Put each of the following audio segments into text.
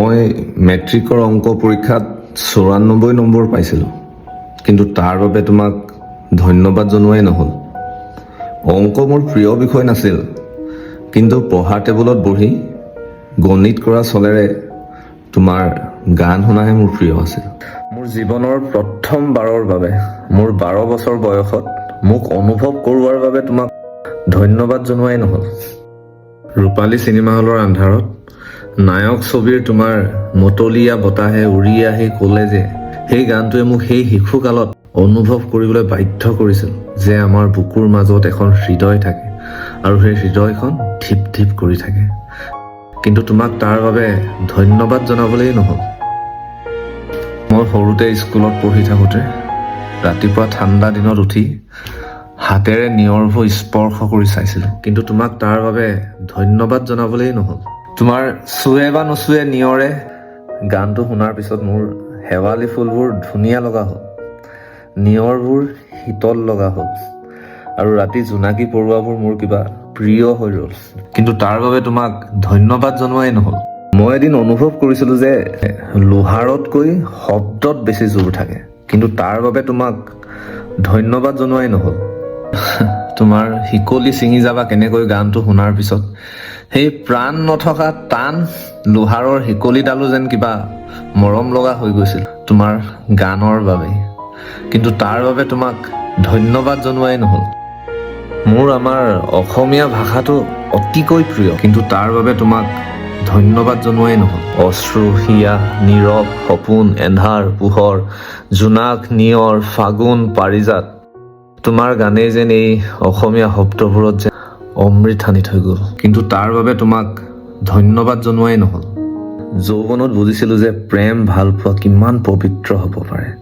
মই মেট্ৰিকৰ অঙ্ক পৰীক্ষাত চৌৰান্নব্বৈ নম্বৰ পাইছিলোঁ। কিন্তু তাৰ বাবে তোমাক ধন্যবাদ জনোৱাই নহ'ল। অঙ্ক মোৰ প্ৰিয় বিষয় নাছিল, কিন্তু পঢ়াৰ টেবুলত বহি গণিত কৰা চলেৰে তোমাৰ গান শুনাহে মোৰ প্ৰিয় আছিল। মোৰ জীৱনৰ প্ৰথমবাৰৰ বাবে, মোৰ বাৰ বছৰ বয়সত মোক অনুভৱ কৰোৱাৰ বাবে তোমাক ধন্যবাদ জনোৱাই নহ'ল। ৰূপালী চিনেমা হলৰ আন্ধাৰত নায়ক ছবিৰ তোমাৰ মতলীয়া বতাহে উৰি আহি ক'লে যে সেই গানটোৱে মোক সেই শিশুকালত অনুভৱ কৰিবলৈ বাধ্য কৰিছিল যে আমাৰ বুকুৰ মাজত এখন হৃদয় থাকে আৰু সেই হৃদয়খন ধিপ ধিপ কৰি থাকে। কিন্তু তোমাক তাৰ বাবে ধন্যবাদ জনাবলেই নহ'ল। মই সৰুতে স্কুলত পঢ়ি থাকোঁতে ৰাতিপুৱা ঠাণ্ডা দিনত উঠি হাতেৰে নিয়ৰবোৰ স্পৰ্শ কৰি চাইছিলোঁ। কিন্তু তোমাক তাৰ বাবে ধন্যবাদ জনাবলেই নহ'ল। তোমাৰ চুৱে বা নুচুৱে নিয়ৰে গানটো শুনাৰ পিছত মোৰ শেৱালি ফুলবোৰ ধুনীয়া লগা হ'ল। নিয়ৰবোৰ শীতল লগা হ'ল। আৰু ৰাতি জোনাকী পৰুৱাবোৰ মোৰ কিবা প্ৰিয় হৈ ৰ'ল। কিন্তু তাৰ বাবে তোমাক ধন্যবাদ জনোৱাই নহ'ল। মই এদিন অনুভৱ কৰিছিলোঁ যে লোহাৰতকৈ শব্দত বেছি জোৰ থাকে। কিন্তু তাৰ বাবে তোমাক ধন্যবাদ জনোৱাই নহ'ল। তোমাৰ শিকলি ছিঙি যাবা কেনেকৈ গানটো শুনাৰ পিছত সেই প্ৰাণ নথকা টান লোহাৰৰ শিকলিডালো যেন কিবা মৰম লগা হৈ গৈছিল তোমাৰ গানৰ বাবে। কিন্তু তাৰ বাবে তোমাক ধন্যবাদ জনোৱাই নহ'ল। মোৰ আমাৰ অসমীয়া ভাষাটো অতিকৈ প্ৰিয়, কিন্তু তাৰ বাবে তোমাক ধন্যবাদ জনোৱাই নহ'ল। অশ্ৰু, হিয়া, নীৰৱ, সপোন, এন্ধাৰ, পোহৰ, জোনাক, নিয়ৰ, ফাগুন, পাৰিজাত, তোমাৰ গানেই যেন এই অসমীয়া শব্দবোৰত যেন অমৃত সানি থৈ গ'ল। কিন্তু তাৰ বাবে তোমাক ধন্যবাদ জনোৱাই নহ'ল। যৌৱনত বুজিছিলোঁ যে প্ৰেম ভাল পোৱা কিমান পবিত্ৰ হ'ব পাৰে।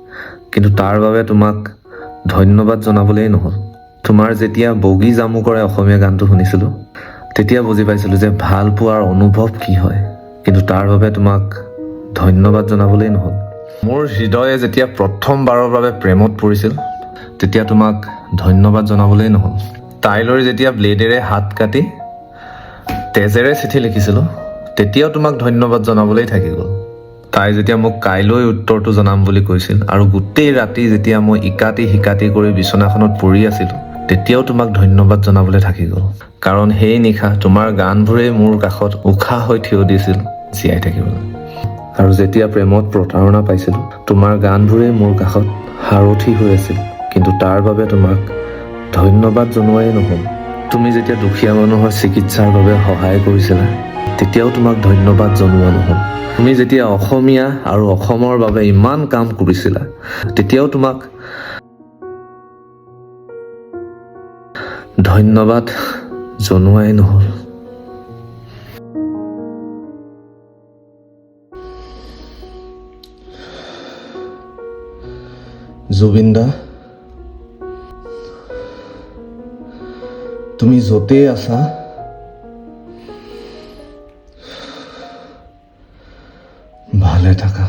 কিন্তু তাৰ বাবে তোমাক ধন্যবাদ জনাবলেই নহ'ল। তোমাৰ যেতিয়া বগী জামুকৰে অসমীয়া গানটো শুনিছিলোঁ তেতিয়া বুজি পাইছিলোঁ যে ভাল পোৱাৰ অনুভৱ কি হয়। কিন্তু তাৰ বাবে তোমাক ধন্যবাদ জনাবলেই নহ'ল। মোৰ হৃদয়ে যেতিয়া প্ৰথমবাৰৰ বাবে প্ৰেমত পৰিছিল তেতিয়া তোমাক ধন্যবাদ জনাবলেই নহ'ল। তাইলৈ যেতিয়া ব্লেডেৰে হাত কাটি তেজেৰে চিঠি লিখিছিলোঁ তেতিয়াও তোমাক ধন্যবাদ জনাবলেই থাকি গ'ল। তাই যেতিয়া মোক কাইলৈ উত্তৰটো জনাম বুলি কৈছিল আৰু গোটেই ৰাতি যেতিয়া মই ইকাতি শিকাতি কৰি বিচনাখনত পৰি আছিলোঁ তেতিয়াও তোমাক ধন্যবাদ জনাবলৈ থাকি গ'ল। কাৰণ সেই নিশা তোমাৰ গানবোৰেই মোৰ কাষত উশাহ হৈ থিয় দিছিল জীয়াই থাকিবলৈ। আৰু যেতিয়া প্ৰেমত প্ৰতাৰণা পাইছিলোঁ তোমাৰ গানবোৰেই মোৰ কাষত সাৰথি হৈ আছিল। কিন্তু তাৰ বাবে তোমাক ধন্যবাদ জনোৱাই নহ'ল। তুমি যেতিয়া দুখীয়া মানুহৰ চিকিৎসাৰ বাবে সহায় কৰিছিলা তেতিয়াও তোমাক ধন্যবাদ জনোৱা নহ'ল। তুমি যেতিয়া অসমীয়া আৰু অসমৰ বাবে ইমান কাম কৰিছিলা তেতিয়াও তোমাক ধন্যবাদ জনোৱাই নহ'ল। জুবিন দা তুমি য'তেই আছা ভালে থাকা